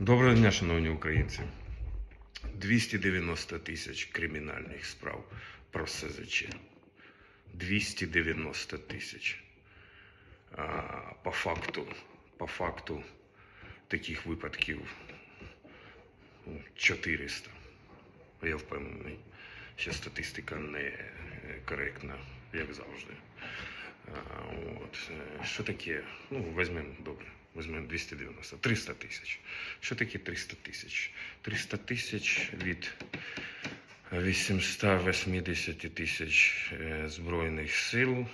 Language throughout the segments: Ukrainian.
Доброго дня, шановні українці. 290 тисяч кримінальних справ про СЗЧ. 290 тисяч. По факту, по факту таких випадків ну, 400. Я впевнений, що статистика не е, коректна, як завжди. От. е, Що таке? Ну, візьмемо добре. Візьмемо 290, 300 тисяч. Що таке 300 тисяч? 300 тисяч від 880 тисяч е, Збройних сил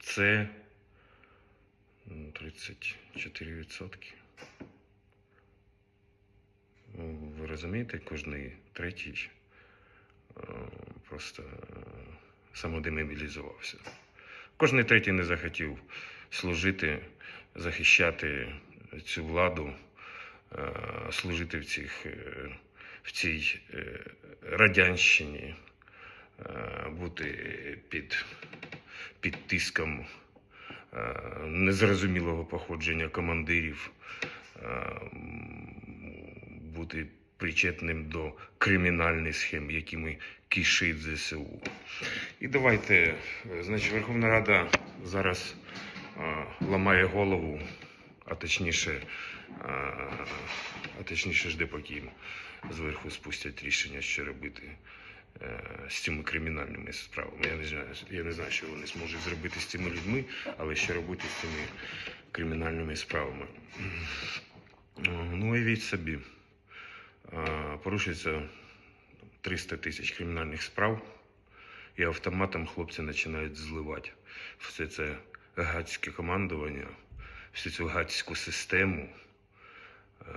це ну, 34 відсотки. Ну, Ви розумієте, кожний третій е, просто е, самодемобілізувався. Кожний третій не захотів служити, захищати цю владу, е, служити в, цих, е, в цій е, радянщині, бути під, під тиском незрозумілого походження командирів, бути причетним до кримінальних схем, якими кишить ЗСУ. І давайте, значить, Верховна Рада зараз ламає голову, а точніше, а точніше жде, поки зверху спустять рішення, що робити е, з цими кримінальними справами. Я не знаю, я не знаю, що вони зможуть зробити з цими людьми, але що робити з цими кримінальними справами. Ну, уявіть собі, порушується 300 тисяч кримінальних справ, і автоматом хлопці починають зливати все це гадське командування, всю цю гадську систему. Е,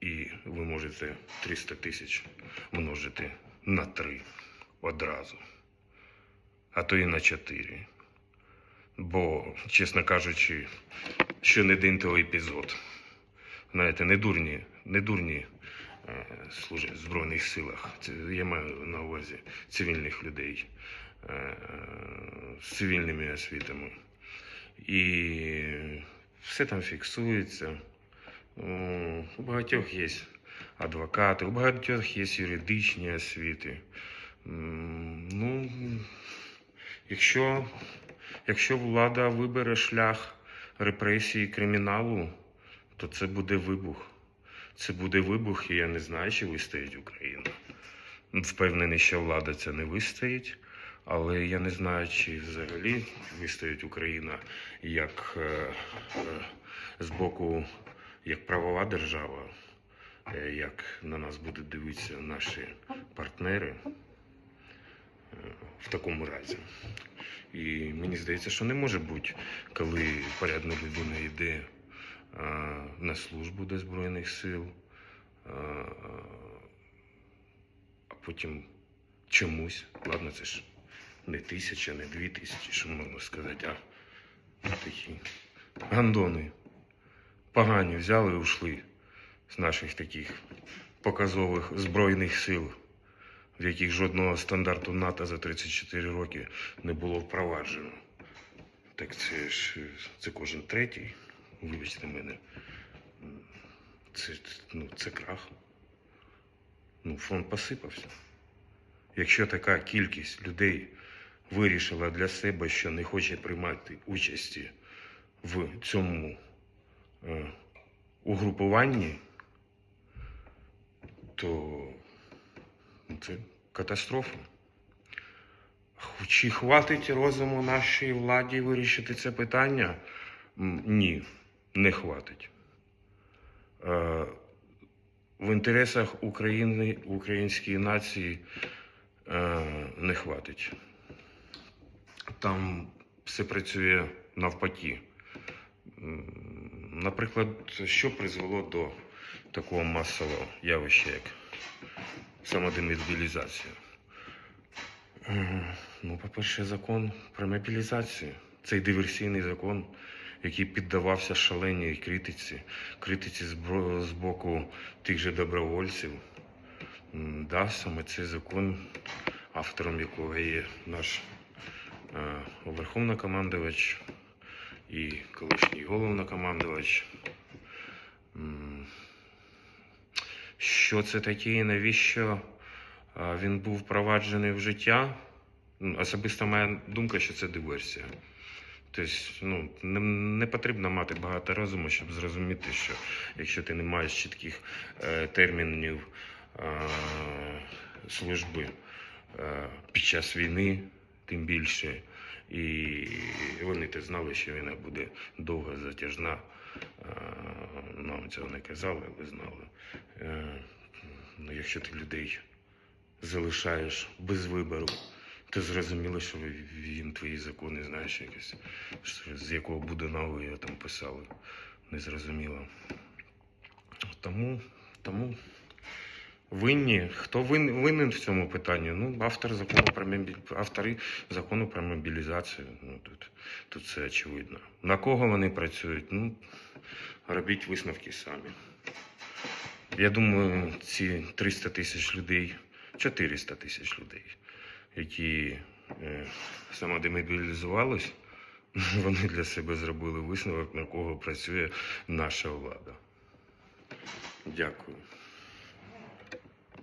І ви можете 300 тисяч множити на 3 одразу, а то і на 4. Бо, чесно кажучи, ще не один той епізод. Знаєте, не дурні, не дурні е, служать в Збройних силах. Я маю на увазі цивільних людей е, з цивільними освітами. І все там фіксується. Ну, У багатьох є адвокати, у багатьох є юридичні освіти. Ну, якщо, якщо влада вибере шлях репресії криміналу, то це буде вибух. Це буде вибух, і я не знаю, чи вистоїть Україна. Впевнений, що влада це не вистоїть, але я не знаю, чи взагалі вистоїть Україна як е, е, з боку як правова держава, е, як на нас будуть дивитися наші партнери е, в такому разі. І мені здається, що не може бути, коли порядна людина йде на службу до Збройних сил, а, а потім чомусь, ладно, це ж не тисяча, не дві тисячі, що можна сказати, а такі гандони погані взяли і ушли з наших таких показових збройних сил, в яких жодного стандарту НАТО за 34 роки не було впроваджено. Так це ж це кожен третій, вибачте мене. Це, ну, це крах. Ну, фонд посипався. Якщо така кількість людей вирішила для себе, що не хоче приймати участі в цьому е, угрупуванні, то ну, це катастрофа. Чи хватить розуму нашій владі вирішити це питання? Ні, не хватить. Е, В інтересах України, української нації е, не хватить. Там все працює навпаки. Наприклад, що призвело до такого масового явища, як самодемобілізація? Ну, по-перше, закон про мобілізацію. Цей диверсійний закон, який піддавався шаленій критиці, критиці з боку тих же добровольців. Да, саме цей закон, автором якого є наш е, верховнокомандувач і колишній головнокомандувач. Що це таке і навіщо він був впроваджений в життя. Особисто моя думка, що це диверсія. Тобто, ну, не, не потрібно мати багато розуму, щоб зрозуміти, що якщо ти не маєш чітких е, термінів е, служби е, під час війни, тим більше, і вони те знали, що війна буде довга, затяжна. Е, Нам цього не казали, але знали. Е, Ну, якщо ти людей залишаєш без вибору, то зрозуміло, що він твої закони, знаєш, якось, з якого будинку його там писали. Незрозуміло. Тому, тому винні. Хто вин, винен в цьому питанні? Ну, автор закону про мобі... автори закону про мобілізацію. Ну, тут, тут все очевидно. На кого вони працюють? Ну, робіть висновки самі. Я думаю, ці 300 тисяч людей, 400 тисяч людей, які саме самодемобілізувались, вони для себе зробили висновок, на кого працює наша влада. Дякую.